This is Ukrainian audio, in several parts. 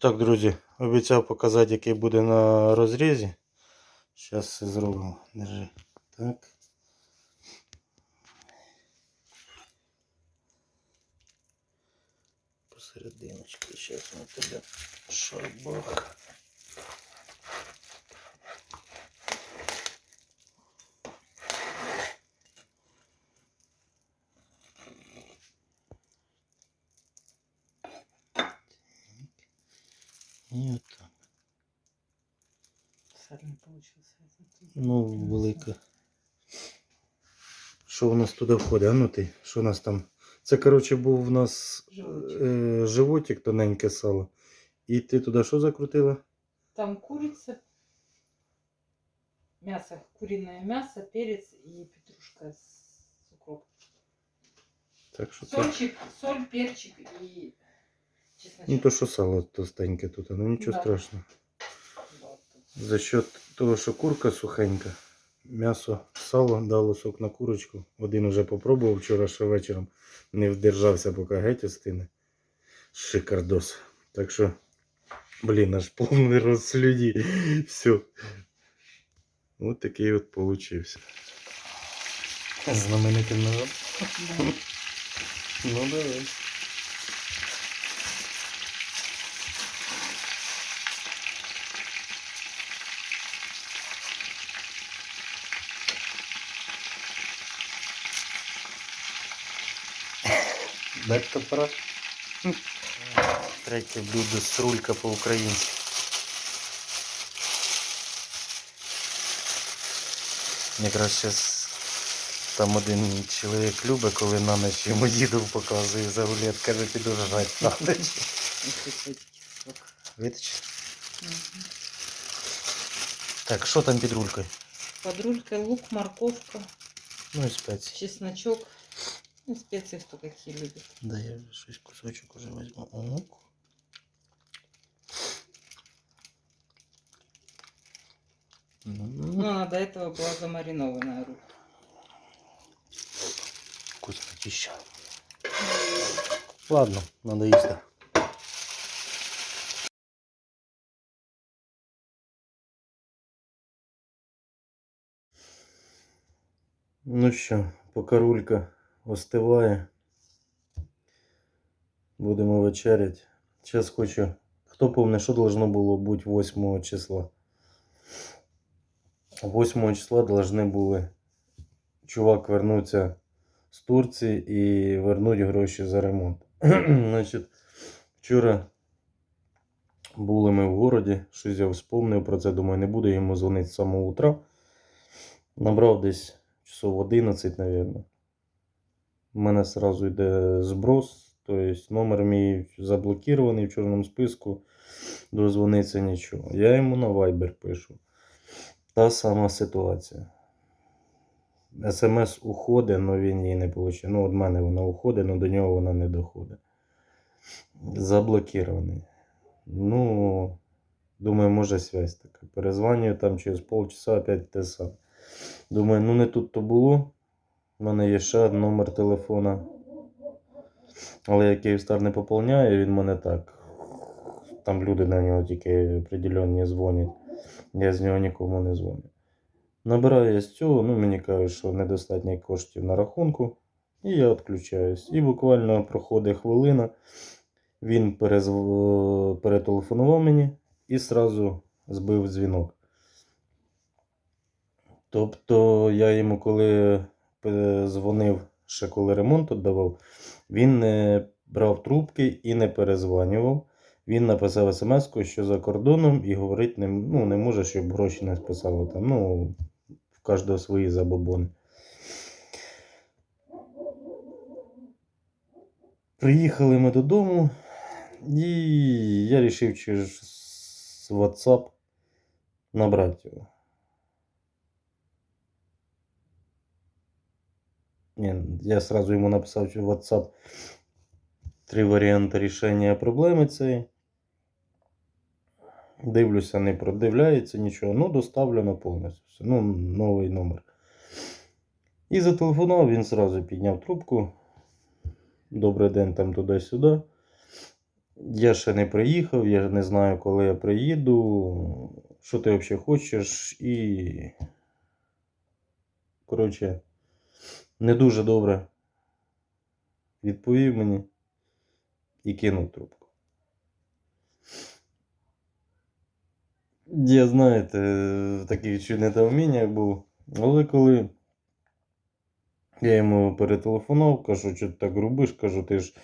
Так, друзі, обіцяв показати, який буде на розрізі. Зараз все зробимо. Держи. Так. Посерединочки. Зараз ми тебе шарбах. І отак. Сальный получился. Ну, велика. Що у нас туди входить? А ну ти, що у нас там? Це, коротше, був у нас Животик. е, животик, тоненьке сало. І ти туди що закрутила? Там курица, мясо, куриное мясо, перец и петрушка с укропом. Так що. Сольчик, соль, перчик и чесночок. Ну то що сало товстеньке тут, ну нічого Да. страшного. За счет того, що курка сухенька, м'ясо, сало дало сок на курочку. Один уже попробував вчора ще вечором. Не вдержався, поки геть остине. Шикардос. Так що, блін, аж повний рот слюді. Все. От такий от получився. Знаменитим ножом. Ну давай. Дай топора. Третє блюдо срулька по-українськи. Якраз зараз там один чоловік любить, коли на ніч йому діду показує за рулет, каже, піду жрати на ніч. И. Мгм. Так, що там під рулькою? Под рулькой лук, морковка, Ну і спеції. чесночок. Ну, специи кто какие любит. Да, я же шесть кусочек уже возьму. Угу. Ну, она до этого была замаринованная рыба. Вкусно чища. Ладно, надо есть. -то. Ну що, покарулька остиває, будемо вечерять. Зараз хочу. Хто помне, що должно було бути 8 числа? 8 числа должны були чувак вернуться з Турції і вернуть гроші за ремонт. Значить, вчора були ми в городі, щось я вспомнив про це, думаю, не буду йому дзвонити з самого утра. Набрав десь часов 11, мабуть. У мене одразу йде зброс, тобто номер мій заблокований в чорному списку, дозвониться нічого. Я йому на Viber пишу. Та сама ситуація. СМС уходить, але він її не отримує. Ну, від мене вона уходить, але до нього вона не доходить. Заблокований. Ну, думаю, може связь така. Перезванюю там через полчаса опять те саме. Думаю, ну не тут то було. У мене є ще номер телефона. Але я Київстар не поповняє, він мене так. Там люди на нього тільки определенні дзвонять. Я з нього нікому не дзвоню. Набираю я з цього, ну мені кажуть, що недостатньо коштів на рахунку. І я відключаюсь. І буквально проходить хвилина. Він перезв... перетелефонував мені і сразу збив дзвінок. Тобто я йому, коли дзвонив, ще коли ремонт віддавав, він не брав трубки і не перезванював. Він написав смс, що за кордоном, і говорить, не, ну, не може, щоб гроші не списало там. Ну, в кожного свої забобони. Приїхали ми додому, і я вирішив через WhatsApp набрати його. Я сразу йому написав в WhatsApp три варіанти рішення проблеми цієї. Дивлюся, не продивляється нічого. Ну, доставлено повністю. Ну, новий номер. І зателефонував, він зразу підняв трубку. Добрий день там туди-сюди. Я ще не приїхав, я не знаю, коли я приїду. Що ти взагалі хочеш? І. Коротше, не дуже добре відповів мені і кинув трубку. Я, знаєте, в таких чуть недоуміннях був. Але коли я йому перетелефонував, кажу, що ти так грубиш, кажу, ти ж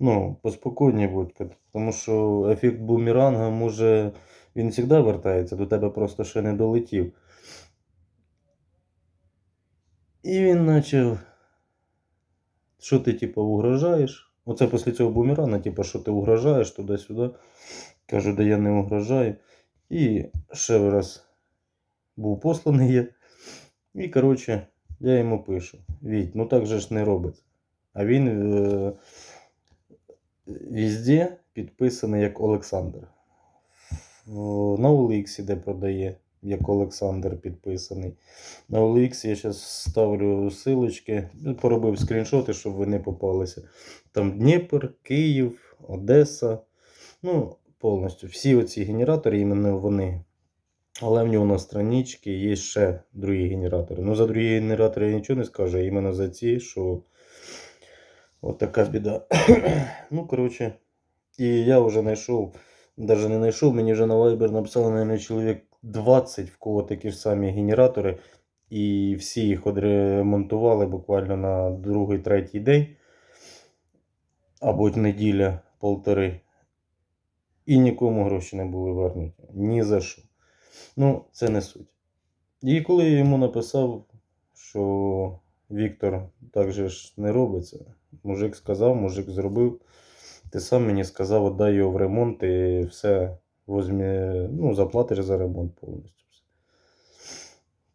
ну, поспокійні будь, тому що ефект бумеранга може. Він завжди вертається, до тебе просто ще не долетів. І він почав. Що ти, типу, угрожаєш? Оце після цього бумерана, типу, що ти угрожаєш туди-сюди. Кажу, да я не угрожаю. І ще раз був посланий я. І, коротше, я йому пишу: Віть, ну так же ж не робиться. А він е, везде підписаний як Олександр. На OLX, де продає, як Олександр підписаний. На OLX я зараз ставлю силочки, ну, поробив скріншоти, щоб ви не попалися. Там Дніпр, Київ, Одеса. Ну, повністю. Всі оці генератори, іменно вони. Але в нього на страничці є ще другі генератори. Ну, за другі генератори я нічого не скажу, а іменно за ці, що от така біда. ну, коротше, і я вже знайшов, навіть не знайшов, мені вже на Viber написали, мабуть, чоловік 20, в кого такі ж самі генератори. І всі їх відремонтували буквально на другий-третій день. Або неділя, полтори. І нікому гроші не були вернуті. Ні за що. Ну, це не суть. І коли я йому написав, що Віктор так же ж не робиться, мужик сказав, мужик зробив. Ти сам мені сказав, отдай його в ремонт і все возьмі, ну, заплатиш за ремонт повністю.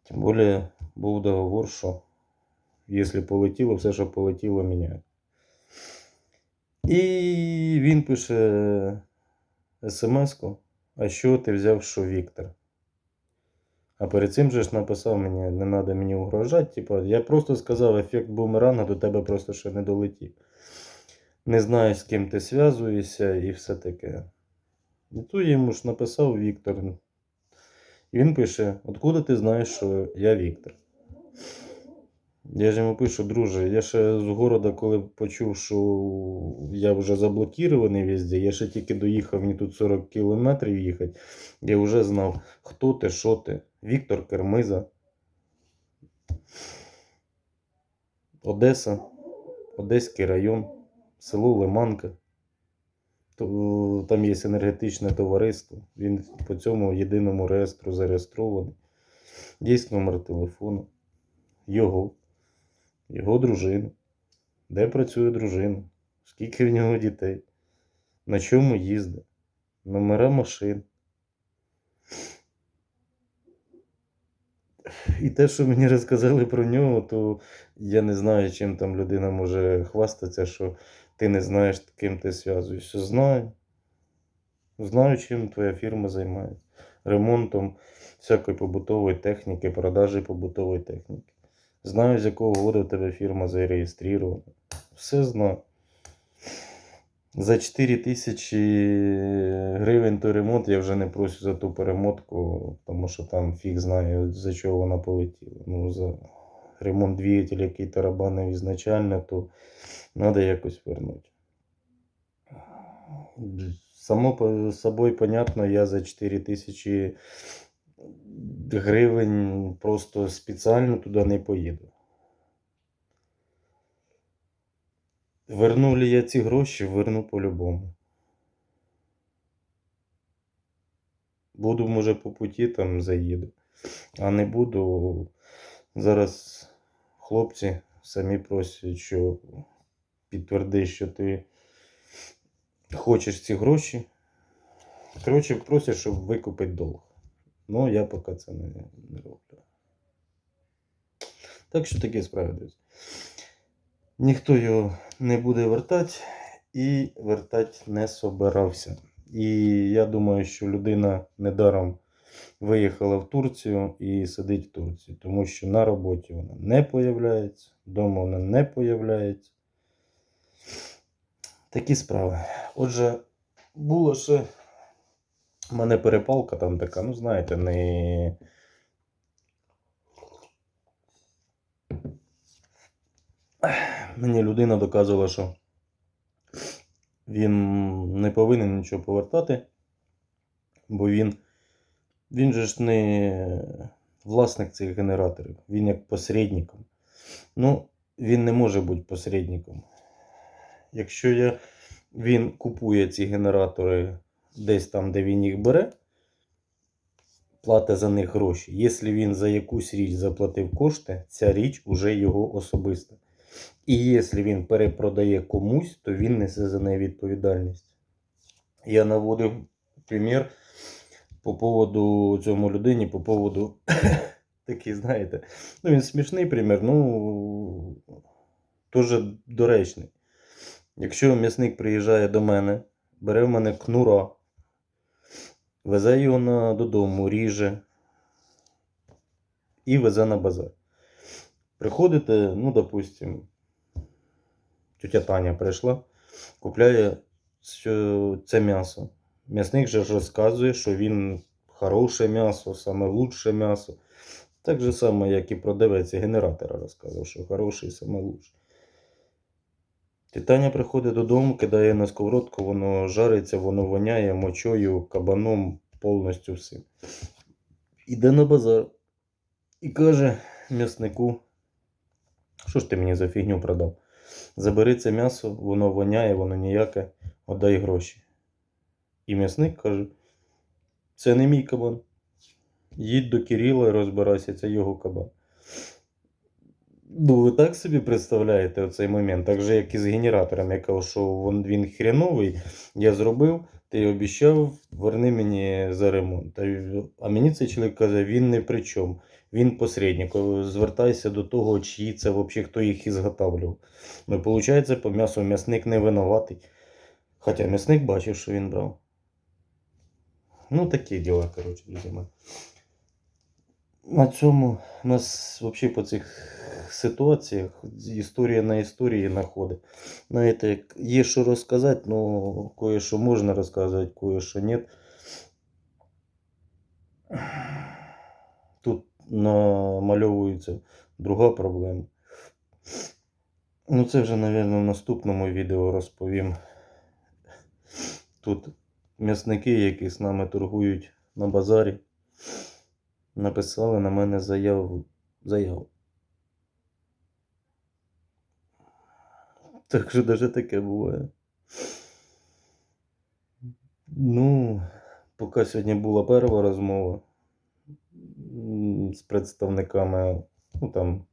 Тим більше був договор, що якщо полетіло, все, що полетіло, міняють. І він пише смс-ку, а що ти взяв, що Віктор? А перед цим же ж написав мені, не треба мені угрожати. Типу, я просто сказав, ефект бумеранга до тебе просто ще не долетів. Не знаю, з ким ти зв'язуєшся і все таке. І тут йому ж написав Віктор. І він пише: Откуда ти знаєш, що я Віктор? Я ж йому пишу, друже, я ще з города, коли почув, що я вже заблокірований везде, я ще тільки доїхав, мені тут 40 кілометрів їхати. Я вже знав, хто ти, що ти. Віктор Кермиза. Одеса, Одеський район, село Лиманка. Там є енергетичне товариство. Він по цьому єдиному реєстру зареєстрований. Є номер телефону. Його. Його дружина. Де працює дружина? Скільки в нього дітей? На чому їздить? Номера машин. І те, що мені розказали про нього, то я не знаю, чим там людина може хвастатися, що ти не знаєш, ким ти зв'язуєшся. Знаю. Знаю, чим твоя фірма займається. Ремонтом всякої побутової техніки, продажі побутової техніки. Знаю, з якого года в тебе фірма зареєстрована. Все знаю. За 4 тисячі гривень той ремонт я вже не прошу за ту перемотку, тому що там фіг знає, за чого вона полетіла. Ну, за ремонт двигателя, який тарабанив ізначально, то треба якось вернути. Само собою, понятно, я за 4 тисячі гривень просто спеціально туди не поїду. Верну ли я ці гроші, верну по-любому. Буду, може, по путі там заїду. А не буду. Зараз хлопці самі просять, що підтверди, що ти хочеш ці гроші. Коротше, просять, щоб викупити долг. Ну, я поки це не, не роблю. Так що такі справи, друзі. Ніхто його не буде вертати і вертати не собирався. І я думаю, що людина недаром виїхала в Турцію і сидить в Турції, тому що на роботі вона не появляється, вдома вона не появляється. Такі справи. Отже, було ще. У мене перепалка там така, ну знаєте, не. Мені людина доказувала, що він не повинен нічого повертати, бо він, він же ж не власник цих генераторів, він як посередником. Ну, він не може бути посередником. Якщо я, він купує ці генератори десь там, де він їх бере, платить за них гроші. Якщо він за якусь річ заплатив кошти, ця річ уже його особиста. І якщо він перепродає комусь, то він несе за неї відповідальність. Я наводив примір по поводу цьому людині, по поводу такий, знаєте, ну він смішний примір, ну дуже доречний. Якщо м'ясник приїжджає до мене, бере в мене кнура, везе його на, додому, ріже і везе на базар. Приходите, ну, допустим, тетя Таня прийшла, купляє це м'ясо. М'ясник же розказує, що він хороше м'ясо, саме лучше м'ясо. Так же само, як і продавець генератора розказував, що хороший, саме лучше. Тітаня приходить додому, кидає на сковородку, воно жариться, воно воняє мочою, кабаном, повністю всім. Іде на базар і каже м'яснику, що ж ти мені за фігню продав? Забери це м'ясо, воно воняє, воно ніяке, отдай гроші. І м'ясник каже: це не мій кабан. Їдь до Кирила і розбирайся, це його кабан. Ну, ви так собі представляєте оцей момент, так же, як і з генератором. Я кажу, що він, хреновий, я зробив, ти обіцяв, верни мені за ремонт. А мені цей чоловік каже, він не при чому, він посередник. Звертайся до того, чиї це взагалі, хто їх ізготавлював. Ну, виходить, по м'ясу м'ясник не винуватий. Хоча м'ясник бачив, що він брав. Ну, такі діла, коротше, друзі. На цьому у нас взагалі по цих ситуаціях історія на історії находить. Знаєте, є що розказати, ну кое-що можна розказувати, кое-що ні. Тут намальовується друга проблема. Ну, це вже, мабуть, в наступному відео розповім. Тут м'ясники, які з нами торгують на базарі, написали на мене заяву. заяву. Так що навіть таке буває. Ну, поки сьогодні була перша розмова з представниками, ну там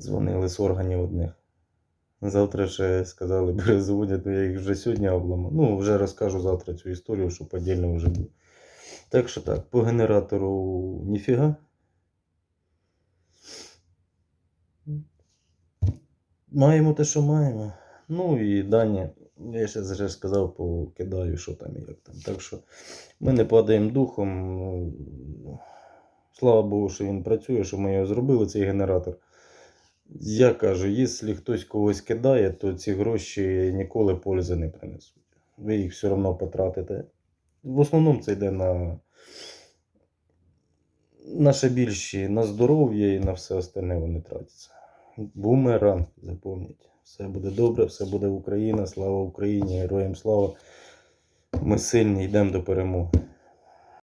дзвонили з органів одних. Завтра ще сказали, перезвонять, ну я їх вже сьогодні обламав. Ну, вже розкажу завтра цю історію, щоб подільно вже було. Так що так, по генератору ніфіга. Маємо те, що маємо. Ну і дані, я ще вже сказав, покидаю, що там і як там. Так що ми не падаємо духом. Ну, Слава Богу, що він працює, що ми його зробили, цей генератор. Я кажу, якщо хтось когось кидає, то ці гроші ніколи пользи не принесуть. Ви їх все одно потратите. В основному це йде на наше більші, на здоров'я і на все остальне вони тратяться. Бумеранг, запам'ятайте. Все буде добре, все буде Україна. Слава Україні, героям слава. Ми сильні, йдемо до перемоги.